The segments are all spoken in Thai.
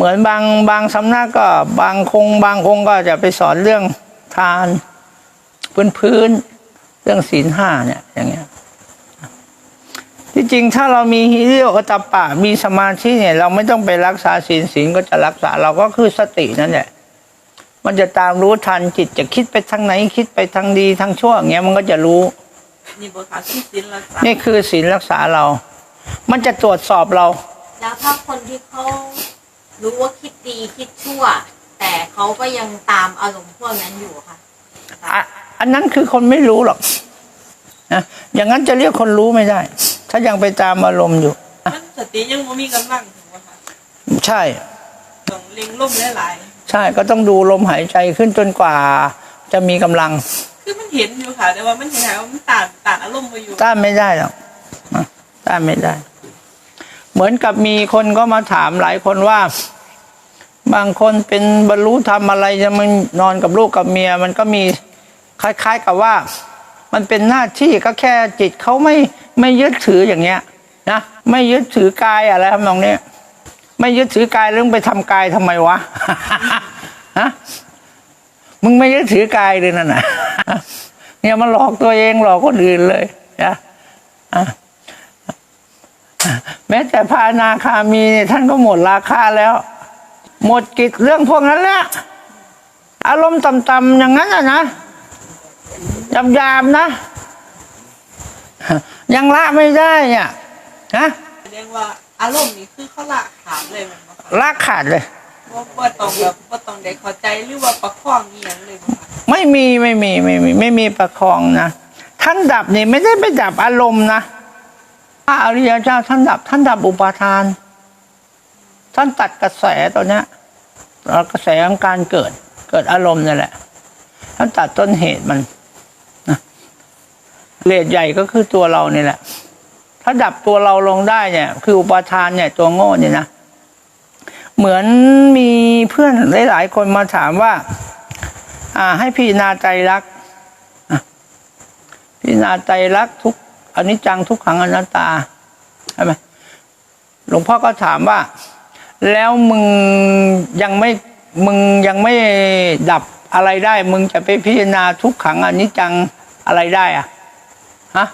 เหมือนบางบางสำนักก็บางคง บางองค์ก็จะไปสอนเรื่องทานพื้นพื้นๆเรื่องศีลห้าเนี่ยอย่างเงี้ยที่จริงถ้าเรามีฮิริโอตปปะมีสมาธิเนี่ย เราไม่ต้องไปรักษาศีลศีลก็จะรักษาเราก็คือสตินั่นแหละมันจะตามรู้ทันจิตจะคิดไปทางไหนคิดไปทางดีทางชั่วอย่างเงี้ยมันก็จะรู้นี่บทค่ะที่สินรักษานี่คือศีลรักษาเรา มันจะตรวจสอบเรา แล้วถ้าคนที่เขา รู้ว่าคิดดีคิดชั่ว แต่เขาก็ยังตามอารมณ์พวกนั้นอยู่อะค่ะ อะอันนั้นคือคนไม่รู้หรอกนะอย่างนั้นจะเรียกคนรู้ไม่ได้ ถ้ายังไปตามอารมณ์อยู่ มันสติยังบ่มีกำลังถึงว่าค่ะใช่ ต้องเล็งล่มหลายใช่ก็ต้องดูลมหายใจขึ้นจนกว่า จะมีกำลัง ๆคือมันเห็นอยู่ค่ะ แต่ว่ามันเห็นแล้วมันต่างต่างอารมณ์ไปอยู่ต้านไม่ได้หรอกนะต้านไม่ได้ เหมือนกับมีคนก็มาถามหลายคนว่า บางคนเป็นบรรลุทำอะไรจะมันนอนกับลูกกับเมีย มันก็มีคล้าย ๆกับว่า มันเป็นหน้าที่ก็แค่จิตเขาไม่ไม่ยึดถืออย่างเงี้ยนะไม่ยึดถือกายอะไรทำนองนี้ไม่ยึดถือกายแล้วมึงไปทำกายทำไมวะฮะมึงไม่ยึดถือกายเลยนั่นน่ะเนี่ยมันหลอกตัวเองหลอกคนอื่นเลยนะอะแม้แต่พระนาคามีเนี่ยท่านก็หมดราคาแล้ว หมดกิจเรื่องพวกนั้นแหละอารมณ์ต่ำๆอย่างนั้นอะนะยามๆนะ ยังละไม่ได้เนี่ยนะเรียกว่าอารมณ์นี่คือเขาละขาดเลยมันบ่ค่ะละขาดเลยว่าบ่ต้องแบบบ่ต้องได้เข้าใจหรือว่าประคองอีหยังเลยบ่ค่ะไม่มีไม่มีไม่มีไม่มีประคองนะท่านดับนี่ไม่ได้ไปดับอารมณ์นะพระอริยเจ้าท่านดับ ท่านดับอุปาทาน ท่านตัดกระแสตัวเนี้ยกระแสของการเกิด เกิดอารมณ์นี่แหละ ท่านตัดต้นเหตุมันนะเลสใหญ่ก็คือตัวเรานี่แหละ ถ้าดับตัวเราลงได้เนี่ย คืออุปาทานเนี่ย ตัวโง่เนี่ยนะ เหมือนมีเพื่อนหลาย ๆ คนมาถามว่า อ่า ให้พิจารณาใจรักพิจารณาใจรักทุกอนิจจังทุกขังอนัตตาใช่ไหมหลวงพ่อก็ถามว่า แล้วมึงยังไม่มึงยังไม่ดับอะไรได้ มึงจะไปพิจารณาทุกขังอนิจจังอะไรได้อะฮะ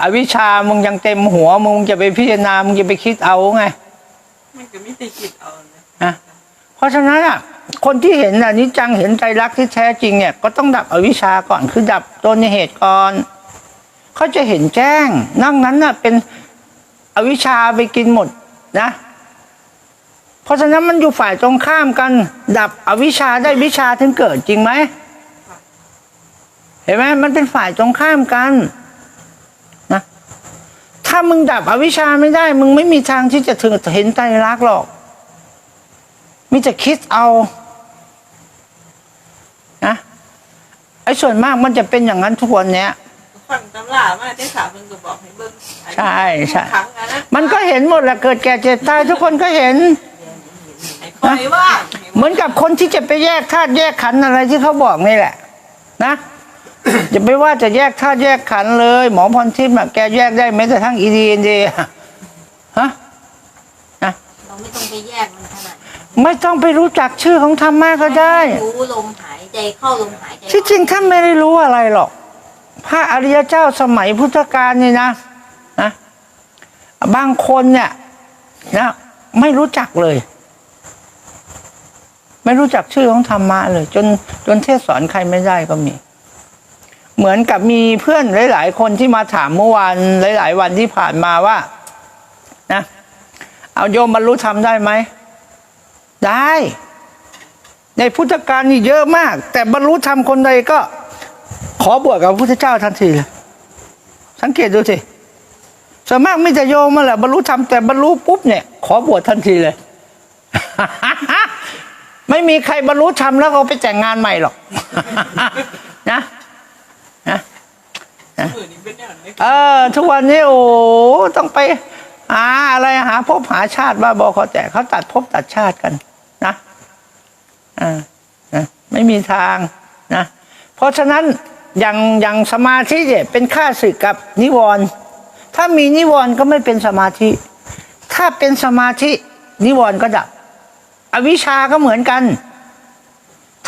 อวิชชามึงยังเต็มหัว มึงจะไปพิจารณา มึงจะไปคิดเอาไงมันก็มีแต่คิดเอานะนะเพราะฉะนั้นอะ คนที่เห็นอนิจจังเห็นใจรักที่แท้จริงเนี่ย ก็ต้องดับอวิชชาก่อนคือดับต้นเหตุก่อนเขาจะเห็นแจ้งนั่งนั้นน่ะเป็นอวิชชาไปกินหมดนะ เพราะฉะนั้นมันอยู่ฝ่ายตรงข้ามกัน ดับอวิชชาได้วิชาถึงเกิดจริงไหมเห็นไหมมันเป็นฝ่ายตรงข้ามกันนะถ้ามึงดับอวิชชาไม่ได้ มึงไม่มีทางที่จะถึงเห็นใจรักหรอกมิจะคิดเอานะไอ้ส่วนมากมันจะเป็นอย่างนั้นทุกวันเนี้ยฟังตำรามาได้สาเพิ่นก็บอกให้เบิ่งใช่ใช่ทุกครั้งอะนะมันก็เห็นหมดแหละเกิดแก่เจ็บตายทุกคนก็เห็น ให้ปล่อยว่างเหมือนกับคนที่จะไปแยกธาตุแยกขันธ์อะไรที่เขาบอกนี่แหละ นะจะไปว่าจะแยกธาตุแยกขันธ์เลย หมอพรทิพย์อะแกแยกได้แม้แต่ทั้งอีดีเอ็นเดฮะนะเราไม่ต้องไปแยกมันขนาดนั้นไม่ต้องไปรู้จักชื่อของธรรมะก็ได้ รู้ลมหายใจเข้าลมหายใจออกที่จริงท่านไม่ได้รู้อะไรหรอก พระอริยเจ้าสมัยพุทธกาลนี่นะนะบางคนเนี่ยนะไม่รู้จักเลย ไม่รู้จักชื่อของธรรมะเลย จนจนเทศสอนใครไม่ได้ก็มี เหมือนกับมีเพื่อนหลาย ๆ คนที่มาถามเมื่อวานหลาย ๆ วันที่ผ่านมาว่า นะ เอาโยมบรรลุธรรมได้ไหมได้ ในพุทธกาลนี่เยอะมาก แต่บรรลุธรรมคนใดก็ ขอบวชกับพระพุทธเจ้าทันทีเลยสังเกตดูสิส่วนมากไม่จะโยมมาแหละบรรลุธรรมแต่บรรลุปุ๊บเนี่ย ขอบวชทันทีเลย ไม่มีใครบรรลุธรรมแล้วก็ไปแต่งงานใหม่หรอกนะนะเออ ทุกวันนี้โอ้ต้องไปหาอะไรหาภพหาชาติบ้าบอเขาแต่เขาตัดภพตัดชาติกันนะอ่านะไม่มีทางนะ เพราะฉะนั้นอย่างอย่างสมาธิเนี่ยเป็นค่าศึกกับนิวรณ์ถ้ามีนิวรณ์ก็ไม่เป็นสมาธิ ถ้าเป็นสมาธินิวรณ์ก็ดับ อวิชชาก็เหมือนกัน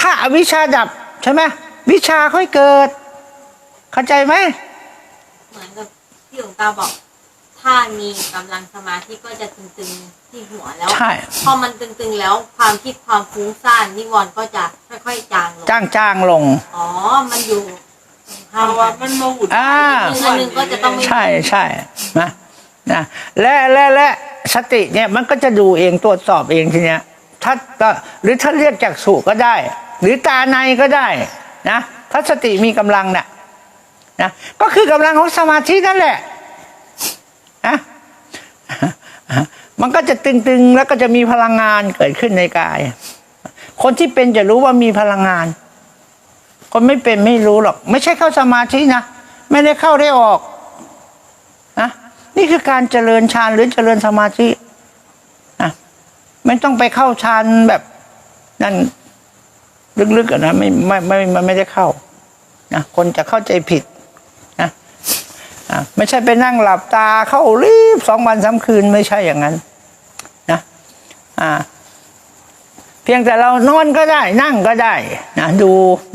ถ้าอาวิชชาดับใช่ไหมวิชาค่อยเกิด เข้าใจไหมเหมือนกับที่หลวงตาบอก ถ้ามีกำลังสมาธิก็จะตึงๆที่หัวแล้ว ใช่ พอมันตึงๆแล้วความคิดความฟุ้งซ่านนิวรณ์ก็จะค่อยๆจางลง จ้างจ้างลง อ๋อ มันอยู่เพราะว่ามันมาหุ่นอ่า อันหนึ่งก็จะต้องไม่ใช่ใช่นะนะและและและสติเนี่ยมันก็จะดูเองตรวจสอบเองทีเนี้ย ถ้าหรือถ้านเรียกจากสุก็ได้ หรือตาในก็ได้นะถ้าสติมีกำลังน่ะนะก็คือกำลังของสมาธินั่นแหละนะมันก็จะตึงๆแล้วก็จะมีพลังงานเกิดขึ้นในกาย คนที่เป็นจะรู้ว่ามีพลังงาน คนไม่เป็นไม่รู้หรอก ไม่ใช่เข้าสมาธินะไม่ได้เข้าได้ออกนะนี่คือการเจริญฌานหรือเจริญสมาธิ ไม่ต้องไปเข้าฌานแบบนั่นลึกๆอะนะไม่ไม่ไม่ไม่ไม่ได้เข้านะคนจะเข้าใจผิดนะอะไม่ใช่ไปนั่งหลับตาเข้ารีบสองวันสามคืนไม่ใช่อย่างนั้นนะอ่าเพียงแต่เรานอนก็ได้ นั่งก็ได้นะดู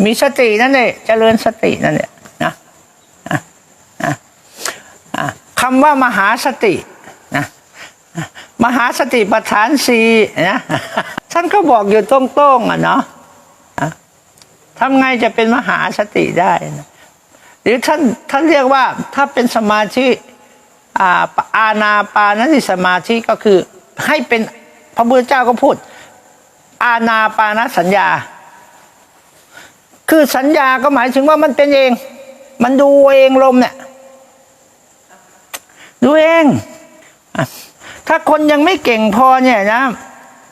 มีสตินั่นเองเจริญสตินั่นเองนะอะอะอะคำว่ามหาสติ มหาสติปัฏฐานสี่นะท่านก็บอกอยู่ตรงๆอะเนาะทำไงจะเป็นมหาสติได้นะหรือท่านท่านเรียกว่าถ้าเป็นสมาธิอาอาณาปานสติสมาธิก็คือให้เป็นพระพุทธเจ้าก็พูด อาณาปานสัญญา คือสัญญาก็หมายถึงว่ามันเป็นเอง มันดูเองลมเนี่ย ดูเองอ ถ้าคนยังไม่เก่งพอเนี่ยนะ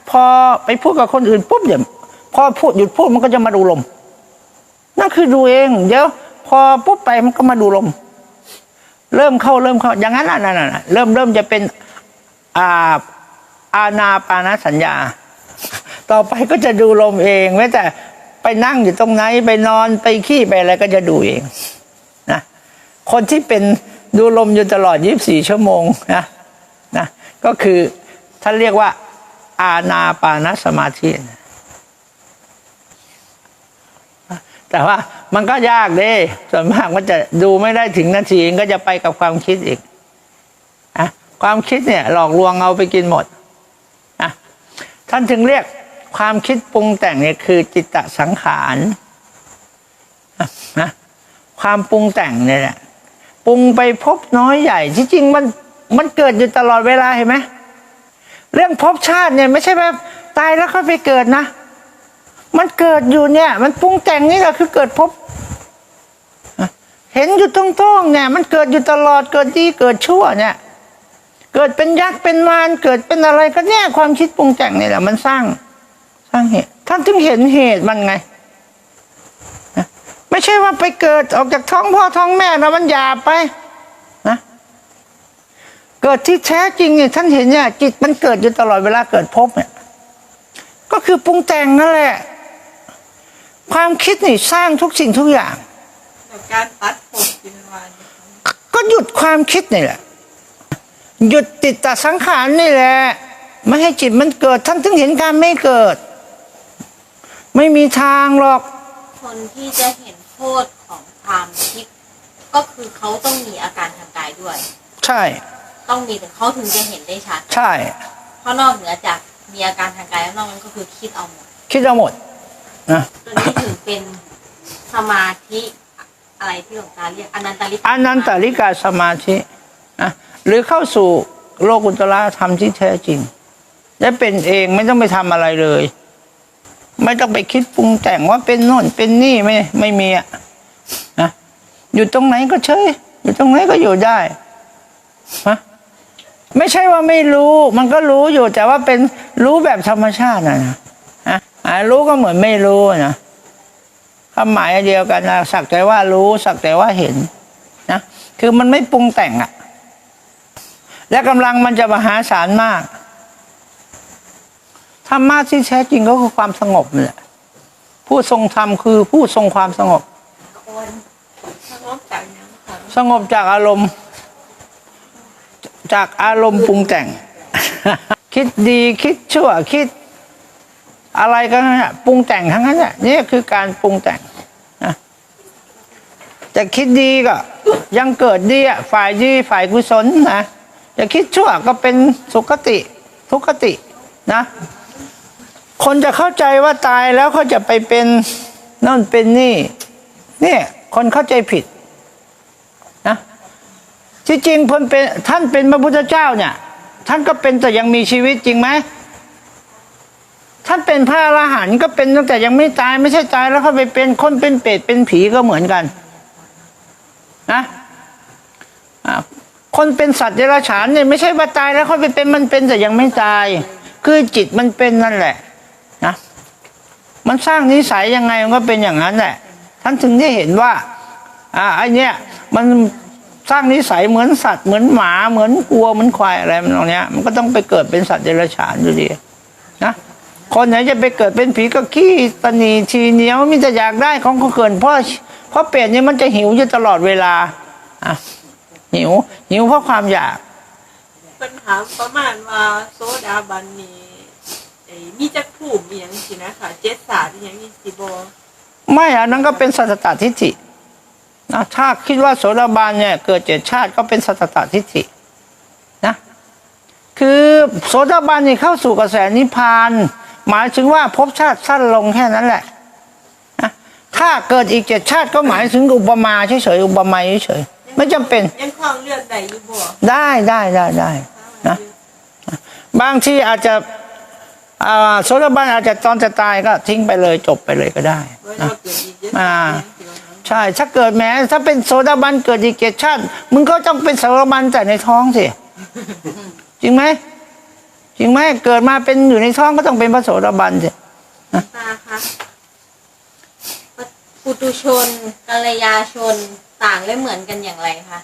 พอไปพูดกับคนอื่นปุ๊บเดี๋ยวพอพูดหยุดพูดมันก็จะมาดูลม นั่นคือดูเองเดี๋ยวพอปุ๊บไปมันก็มาดูลม เริ่มเข้าเริ่มเข้า อย่างนั้นน่ะนั่นน่ะเริ่มเริ่มจะเป็นอ่าอาณาปานสัญญา ต่อไปก็จะดูลมเองแม้แต่ไปนั่งอยู่ตรงไหนไปนอนไปขี้ไปอะไรก็จะดูเองนะคนที่เป็นดูลมอยู่ตลอด 24 ชั่วโมงนะ ก็คือท่านเรียกว่า อาณาปานสมาธิ แต่ว่ามันก็ยากเด้ส่วนมากมันจะดูไม่ได้ถึงนาทีก็จะไปกับความคิดอีกอะความคิดเนี่ย หลอกลวงเอาไปกินหมดอะท่านถึงเรียกความคิดปรุงแต่งเนี่ยคือจิตตสังขารนะความปรุงแต่งเนี่ยแหละปรุงไปพบน้อยใหญ่ที่จริงมัน มันเกิดอยู่ตลอดเวลาเห็นไหมเรื่องภพชาติเนี่ยไม่ใช่แบบตายแล้วค่อยไปเกิดนะ มันเกิดอยู่เนี่ย มันปรุงแต่งนี่แหละคือเกิดภพอะเห็นอยู่ตรงๆเนี่ย มันเกิดอยู่ตลอดเกิดดีเกิดชั่วเนี่ย เกิดเป็นยักษ์เป็นมารเกิดเป็นอะไรก็เนี่ยความคิดปรุงแต่งนี่แหละมันสร้างสร้างเหตุท่านถึงเห็นเหตุมันไงไม่ใช่ว่าไปเกิดออกจากท้องพ่อท้องแม่แล้วมันหยาบไป เกิดที่แท้จริงเนี่ยท่านเห็นเนี่ยจิตมันเกิดอยู่ตลอดเวลาเกิดภพเนี่ยก็คือปรุงแต่งนั่นแหละ ความคิดนี่สร้างทุกสิ่งทุกอย่างแบบการตัดผมกินวานก็หยุดความคิดนี่แหละ หยุดติดตสังขารนี่แหละ ไม่ให้จิตมันเกิดท่านถึงเห็นการไม่เกิด ไม่มีทางหรอก คนที่จะเห็นโทษของความคิด ก็คือเขาต้องมีอาการทางกายด้วย ใช่ ต้องมีแต่เขาถึงจะเห็นได้ชัด ใช่ เพราะนอกเหนือจากมีอาการทางกายแล้วนอกนั้นก็คือคิดเอาหมด คิดเอาหมดนะตัวนี้ถือเป็นสมาธิอะไรที่หลวงตาเรียกอนันตริกอนันตริกาสมาธินะหรือเข้าสู่โลกุตละธรรมที่แท้จริง และเป็นเองไม่ต้องไปทำอะไรเลย ไม่ต้องไปคิดปรุงแต่งว่าเป็นโน่นเป็นนี่ไม่ไม่มีอะนะอยู่ตรงไหนก็เฉยอยู่ตรงไหนก็อยู่ได้ฮะ ไม่ใช่ว่าไม่รู้ มันก็รู้อยู่แต่ว่าเป็นรู้แบบธรรมชาตินะนะอะอะรู้ก็เหมือนไม่รู้นะความหมายเดียวกันนะสักแต่ว่ารู้สักแต่ว่าเห็นนะคือมันไม่ปรุงแต่งอะและกำลังมันจะมหาศาลมากธรรมะที่แท้จริงก็คือความสงบนี่แหละผู้ทรงธรรมคือผู้ทรงความสงบคนถ้าลบจากยังค่ะสงบจากอารมณ์ จากอารมณ์ปรุงแต่ง คิดดีคิดชั่วคิด อะไรก็นั่นะปรุงแต่งทั้งนั้นแหละนี่คือการปรุงแต่งนะจะคิดดีก็ ยังเกิดดีอะฝ่ายดีฝ่ายกุศลนะจะคิดชั่วก็เป็นสุขติ ทุกขตินะ คนจะเข้าใจว่าตายแล้วเขาจะไปเป็นนั่นเป็นนี่เนี่ยคนเข้าใจผิดนะ ที่จริงเพิ่นเป็นท่านเป็นพระพุทธเจ้าเนี่ย ท่านก็เป็นแต่ยังมีชีวิตจริงไหมท่านเป็นพระอรหันต์ก็เป็นตั้งแต่ยังไม่ตายไม่ใช่ตายแล้วเขาไปเป็นคนเป็นเปรตเป็นผีก็เหมือนกันนะอะคนเป็นสัตว์เดรัจฉานเนี่ยไม่ใช่ว่าตายแล้วเขาไปเป็นมันเป็นแต่ยังไม่ตาย คือจิตมันเป็นนั่นแหละนะมันสร้างนิสัยยังไงมันก็เป็นอย่างนั้นแหละท่านถึงได้เห็นว่า อ่าไอเนี้ยมัน สร้างนิสัยเหมือนสัตว์เหมือนหมาเหมือนวัวเหมือนควายอะไรมันตรงเนี้ยมันก็ต้องไปเกิดเป็นสัตว์เดรัจฉานอยู่ดีนะคนไหนจะไปเกิดเป็นผีก็ขี้ตะหนีทีเหนียวมิจะอยากได้ของเขาเกินเพราะเพราะเป็ดเนี่ยมันจะหิวอยู่ตลอดเวลาอะหิวหิวเพราะความอยาก ปัญหามประมาณว่าโซดาบันนี่ไอ้มีจักผูมอหย่างสินะคะเจ็ดสาดอหย่างนี้สิบไม่อันนั้นก็เป็นสัตตตทิฏฐิ นะถ้าคิดว่าโสดาบันเนี่ยเกิดเจ็ดชาติก็เป็นสัตตตทิฏฐินะคือโสดาบันนี่เข้าสู่กระแสนิพพาน หมายถึงว่าภพชาติสั้นลงแค่นั้นแหละนะถ้าเกิดอีกเจ็ดชาติก็หมายถึงอุปมาเฉยๆอุปมาเฉยๆไม่จำเป็นยังคลองเลือดได้อยู่บ่ได้ได้ได้ได้นะบางที่อาจจะอ่าโสดาบันอาจจะตอนจะตายก็ทิ้งไปเลยจบไปเลยก็ได้ว่านะเราเกิดอีกเจ็ดอ่า ใช่ถ้าเกิดแม้ถ้าเป็นโสดาบันเกิดอีกเกตชาติมึงก็ต้องเป็นโสดาบันแต่ในท้องสิจริงไหมจริงไหมเกิดมาเป็นอยู่ในท้องก็ต้องเป็นพระโสดาบันสิตาคะปุตุชนกัลยาชนต่างและเหมือนกันอย่างไรคะ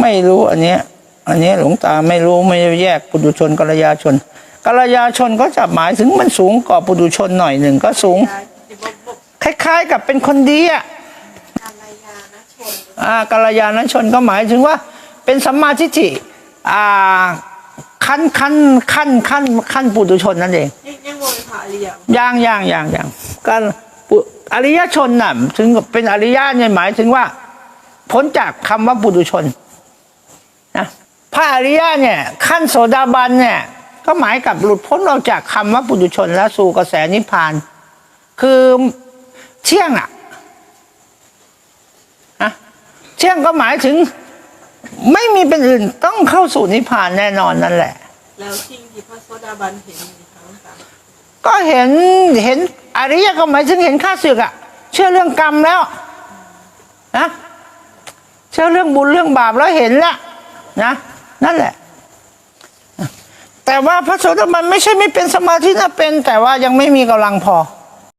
ไม่รู้อันเนี้ย อันเนี้ยหลวงตาไม่รู้ไม่ได้แยกปุถุชนกัลยาชนกัลยาชนก็จะหมายถึงมันสูงกว่าปุถุชนหน่อยหนึ่งก็สูงสิบ่บ่คล้ายๆกับเป็นคนดีอะ กัลยาณชน อ่า กัลยาณชนก็หมายถึงว่าเป็นสัมมาทิฏฐิอ่าขั้นขั้นขั้นขั้นขั้นปุถุชนนั่นเองยังยังบ่เป็นพระอริยะย่างย่างย่างย่างการปุอริยชนน่ะถึงกับเป็นอริยะเนี่ยหมายถึงว่าพ้นจากคำว่าปุถุชนนะพระอริยะเนี่ยขั้นโสดาบันเนี่ยก็หมายกับหลุดพ้นออกจากคำว่าปุถุชน แล้วสู่กระแสนิพพาน คือเที่ยงอะนะ เที่ยงก็หมายถึง ไม่มีเป็นอื่นต้องเข้าสู่นิพพานแน่นอนนั่นแหละ แล้วที่พระโซดาบันเห็นมีทั้งสามก็เห็นเห็นอริยก็หมายถึงเห็นค่าศึกอะเชื่อเรื่องกรรมแล้วนะเชื่อเรื่องบุญเรื่องบาปแล้วเห็นแล้วนะนั่นแหละ แต่ว่าพระโสดาบันไม่ใช่ไม่เป็นสมาธินะเป็น แต่ว่ายังไม่มีกำลังพอ